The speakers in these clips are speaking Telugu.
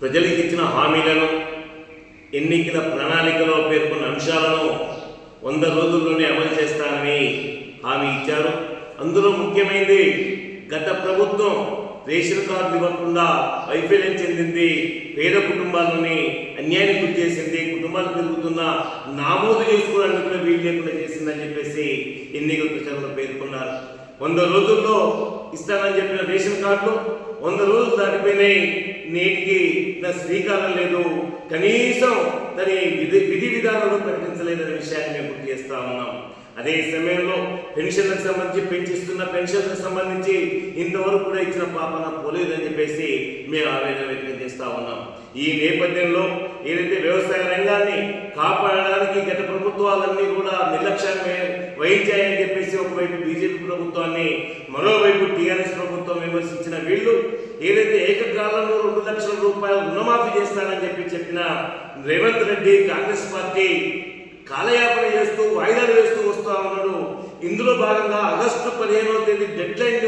ప్రజలకు ఇచ్చిన హామీలను ఎన్నికల ప్రణాళికలో పేర్కొన్న అంశాలను వంద రోజుల్లోనే అమలు చేస్తానని హామీ ఇచ్చారు. అందులో ముఖ్యమైనది గత ప్రభుత్వం రేషన్ కార్డు ఇవ్వకుండా వైఫల్యం చెందింది పేద కుటుంబాలని అన్యాయానికి గురి చేసింది కుటుంబాలు పెరుగుతున్న నామోదు చేసుకోవడానికి కూడా వీలు లేకుండా చేసిందని చెప్పేసి ఎన్నికల ప్రచారంలో పేర్కొన్నారు. వంద రోజుల్లో ఇస్తానని చెప్పిన రేషన్ కార్డులు వంద రోజులు దాటిపోయినాయి. నేటికి నా శ్రీకారం లేదు. కనీసం దాని విధి విధి విధానంలో ప్రకటించలేదనే విషయాన్ని మేము గుర్తు చేస్తా ఉన్నాం. అదే సమయంలో పెన్షన్లకు సంబంధించి పెంచిస్తున్న పెన్షన్లకు సంబంధించి ఇంతవరకు కూడా ఇచ్చిన పాపన పోలేదని చెప్పేసి మేము ఆవేదన వ్యక్తం చేస్తా ఈ నేపథ్యంలో ఏదైతే వ్యవసాయ రంగాన్ని కాపాడడానికి గత ప్రభుత్వాలన్నీ కూడా నిర్లక్ష్యం వహించాయని చెప్పేసి ఒకవైపు బీజేపీ ప్రభుత్వాన్ని మరోవైపు టీఆర్ఎస్ ప్రభుత్వం విమర్శించిన వీళ్ళు ఏదైతే ఏకకాలంలో రెండు లక్షల రూపాయలు రుణమాఫీ చేస్తానని చెప్పి చెప్పిన రేవంత్ రెడ్డి కాంగ్రెస్ పార్టీ కాలయాపన చేస్తూ వాయిదాలు వేస్తూ వస్తూ ఉన్నాడు. ఇందులో భాగంగా ఆగస్టు పదిహేనవ తేదీ డెడ్ లైన్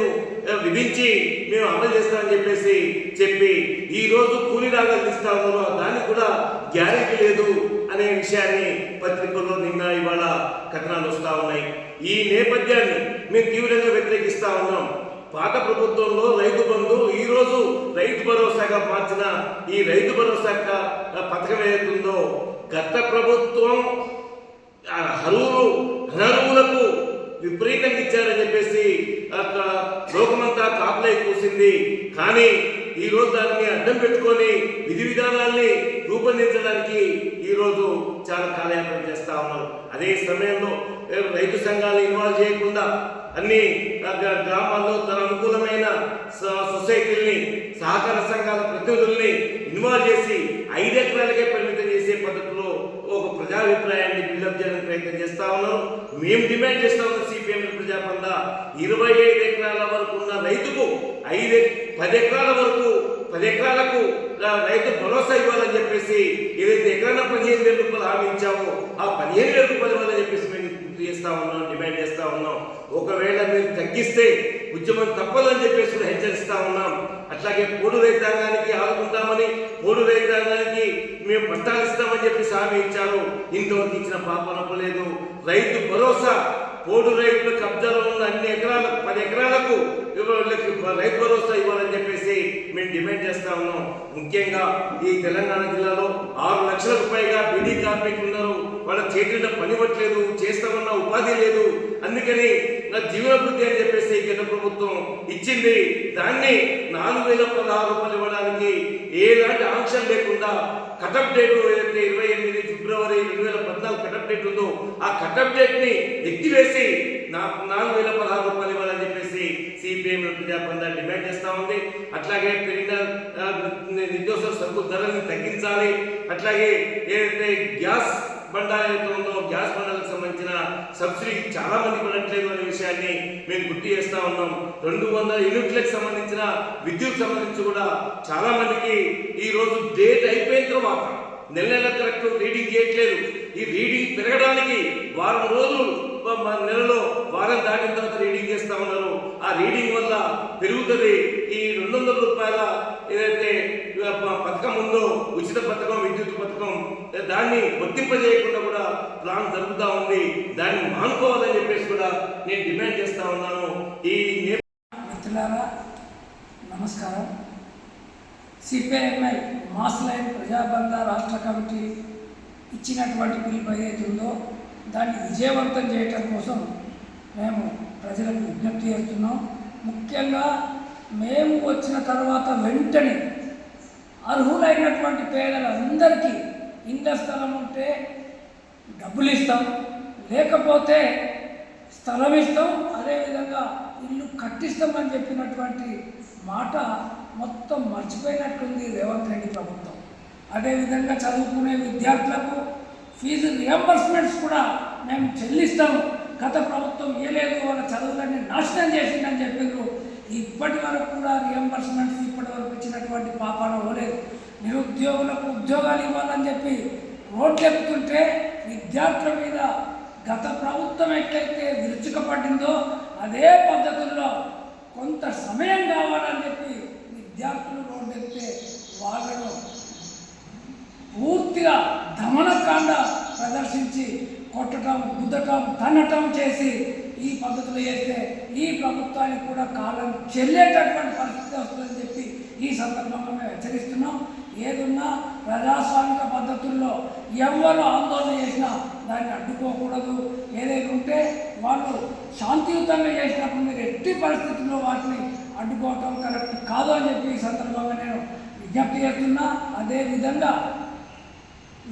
విధించి మేము అమలు చేస్తామని చెప్పేసి చెప్పి ఈ రోజు కూలీ రాగాలు ఇస్తా దానికి కూడా గ్యారెంటీ లేదు అనే విషయాన్ని పత్రికల్లో నిన్న ఇవాళ కథనాలు వస్తూ ఉన్నాయి. ఈ నేపథ్యాన్ని మేము తీవ్రంగా వ్యతిరేకిస్తా ఉన్నాం. పాత ప్రభుత్వంలో రైతు బంధు ఈ రోజు రైతు భరోసాగా మార్చిన ఈ రైతు భరోసా పథకం ఏదైతుందో గత ప్రభుత్వం ఆ అరువులు అనర్వులకు విపరీత లోకమంతా కాపులై కూసింది. కానీ ఈ రోజు దాన్ని అడ్డం పెట్టుకొని విధి విధానాల్ని రూపొందించడానికి ఈరోజు చాలా కాలయాపన చేస్తా ఉన్నారు. అదే సమయంలో రైతు సంఘాలు ఇన్వాల్వ్ చేయకుండా అన్ని గ్రామాల్లో తన అనుకూలమైన సొసైటీల్ని సహకార సంఘాల ప్రతినిధుల్ని ఇన్వాల్వ్ చేసి ఐదు ఎకరాలకే పరిమితం చేసే పద్ధతిలో ఒక ప్రజాభిప్రాయాన్ని బిల్డప్ చేయడానికి ప్రయత్నం చేస్తా ఉన్నాం మేము డిమాండ్ చేస్తా ఉన్నాం సిపిఎం ప్రజాపంద ఇరవై ఐదు ఎకరాల వరకు ఉన్న రైతుకు ఐదు పది ఎకరాల వరకు పది ఎకరాలకు రైతు భరోసా ఇవ్వాలని చెప్పేసి ఏదైతే ఎకరాన పదిహేను వేల రూపాయలు హామీ ఇచ్చామో ఆ పదిహేను వేల రూపాయలు ఇవ్వాలని చెప్పేసి మేము గుర్తు చేస్తా ఉన్నాం డిమాండ్ చేస్తా ఉన్నాం. ఒకవేళ మీరు తగ్గిస్తే ఉద్యమం తప్పదని చెప్పేసి కూడా హెచ్చరిస్తా ఉన్నాం. అట్లాగే పోడు రైతాంగానికి ఆదుకుంటామని పోడు రైతాంగానికి మేము పట్టాలు ఇస్తామని చెప్పి హామీ ఇచ్చారు. ఇంతవరకు ఇచ్చిన పాపనపు లేదు రైతు భరోసా బోర్డు రైతులు కబ్జాలో ఉన్న అన్ని ఎకరాలకు పది ఎకరాలకు ఇవ్వాలకి రైతు భరోసా ఇవ్వాలని చెప్పేసి మేము డిమాండ్ చేస్తా ఉన్నాం. ముఖ్యంగా ఈ తెలంగాణ జిల్లాలో ఆరు లక్షలకు పైగా బీడీ కార్మికులు ఉన్నారు. వాళ్ళ చేతిలో పని పట్టలేదు చేస్తామన్న ఉపాధి లేదు. అందుకని నా జీవనభృతి అని చెప్పేసి కేంద్ర ప్రభుత్వం ఇచ్చింది. దాన్ని నాలుగు వేల పదహారు రూపాయలు ఇవ్వడానికి ఏలాంటి ఆంక్షలు లేకుండా కటప్ డేట్ ఏదైతే ఇరవై డేట్ ఉందో ఆ కటప్ డేట్ని ఎత్తివేసి నా నాలుగు వేల పదహారు రూపాయలు ఇవ్వాలని చెప్పేసి సిపిఎం ప్రజాపందా డిమాండ్ చేస్తా ఉంది. అట్లాగే పెరిగిన ఆ, నిత్యావసర సరుకు ధరల్ని తగ్గించాలి. అట్లాగే ఏదైతే గ్యాస్ బండాలు ఏదైతే ఉందో గ్యాస్ బండాలకు సంబంధించిన సబ్సిడీ చాలా మంది పడట్లేదు అనే విషయాన్ని మేము గుర్తు చేస్తా ఉన్నాం. రెండు వందల యూనిట్లకు సంబంధించిన విద్యుత్ సంబంధించి కూడా చాలా మందికి ఈ రోజు డేట్ అయిపోయిన తర్వాత నెల నెల కరెక్ట్ రీడింగ్ చేయట్లేదు. ఈ రీడింగ్ పెరగడానికి వారం రోజులు నెలలో వారం దాటిన తర్వాత రీడింగ్ చేస్తా ఉన్నారు. ఆ రీడింగ్ వల్ల పెరుగుతుంది. ఈ రెండు వందల రూపాయల ఏదైతే పథకం ఉందో ఉచిత పథకం విద్యుత్ పథకం దాన్ని వర్తింపజేయకుండా కూడా ప్లాన్ జరుగుతూ ఉంది. దాన్ని మానుకోవాలని చెప్పేసి కూడా నేను డిమాండ్ చేస్తా ఉన్నాను. ఈ మిత్రులారా నమస్కారం. సిపిఐఎంఐ మాస్ లైన్ ప్రజాబంధ రాష్ట్ర కమిటీ ఇచ్చినటువంటి పిలుపు ఏదైతే ఉందో దాన్ని విజయవంతం చేయటం కోసం మేము ప్రజలకు విజ్ఞప్తి చేస్తున్నాం. ముఖ్యంగా మేము వచ్చిన తర్వాత వెంటనే అర్హులైనటువంటి పేదలందరికీ ఇండ్ల స్థలం ఉంటే డబ్బులు ఇస్తాం. లేకపోతే స్థలం ఇస్తాం. అదేవిధంగా ఇల్లు కట్టిస్తామని చెప్పినటువంటి మాట మొత్తం మర్చిపోయినట్టుంది రేవంత్ రెడ్డి అదేవిధంగా చదువుకునే విద్యార్థులకు ఫీజు రియంబర్స్మెంట్స్ కూడా మేము చెల్లిస్తాం. గత ప్రభుత్వం ఏలేదు వాళ్ళ చదువులన్నీ నాశనం చేసిందని చెప్పిండ్రు ఇప్పటి వరకు కూడా రియంబర్స్మెంట్స్ ఇప్పటి వరకు ఇచ్చినటువంటి పాపాన పోలేదు. నిరుద్యోగులకు ఉద్యోగాలు ఇవ్వాలని చెప్పి రోడ్లు ఎక్కుతుంటే విద్యార్థుల మీద గత ప్రభుత్వం ఎట్లయితే విరుచుకపడిందో అదే పద్ధతుల్లో కొంత సమయం కావాలని చెప్పి విద్యార్థులు రోడ్డు ఎక్కితే వాళ్ళను పూర్తిగా దమనకాండ ప్రదర్శించి కొట్టడం గుద్దటం తన్నటం చేసి ఈ పద్ధతులు చేస్తే ఈ ప్రభుత్వానికి కూడా కాలం చెల్లేటటువంటి పరిస్థితి వస్తుందని చెప్పి ఈ సందర్భంగా మేము హెచ్చరిస్తున్నాం. ఏదున్నా ప్రజాస్వామిక పద్ధతుల్లో ఎవరు ఆందోళన చేసినా దాన్ని అడ్డుకోకూడదు. ఏదైనా ఉంటే వాళ్ళు శాంతియుతంగా చేసినప్పుడు మీరు ఎట్టి పరిస్థితుల్లో వాటిని అడ్డుకోవటం కరెక్ట్ కాదు అని చెప్పి ఈ సందర్భంగా నేను విజ్ఞప్తి చేస్తున్నా. అదేవిధంగా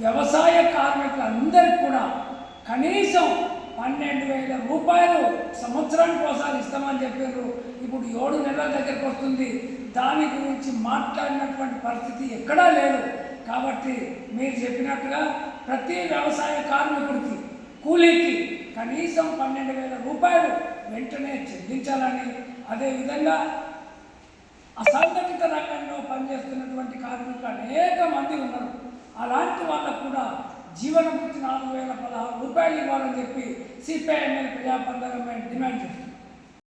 వ్యవసాయ కార్మికులందరికీ కూడా కనీసం పన్నెండు వేల రూపాయలు సంవత్సరానికి ఒకసారి ఇస్తామని చెప్పారు. ఇప్పుడు ఏడు నెలల దగ్గరకు వస్తుంది. దాని గురించి మాట్లాడినటువంటి పరిస్థితి ఎక్కడా లేదు. కాబట్టి మీరు చెప్పినట్టుగా ప్రతి వ్యవసాయ కార్మికుడికి కూలీకి కనీసం పన్నెండు వేల రూపాయలు వెంటనే చెల్లించాలని అదేవిధంగా అసంఘటిత రంగంలో పనిచేస్తున్నటువంటి కార్మికులు అనేక మంది ఉన్నారు. అలాంటి వాళ్ళకు కూడా జీవనం వృత్తి నాలుగు వేల పదహారు రూపాయలు ఇవ్వాలని చెప్పి సిపిఐఎంఎల్ ప్రజాపందరం డిమాండ్ చేస్తుంది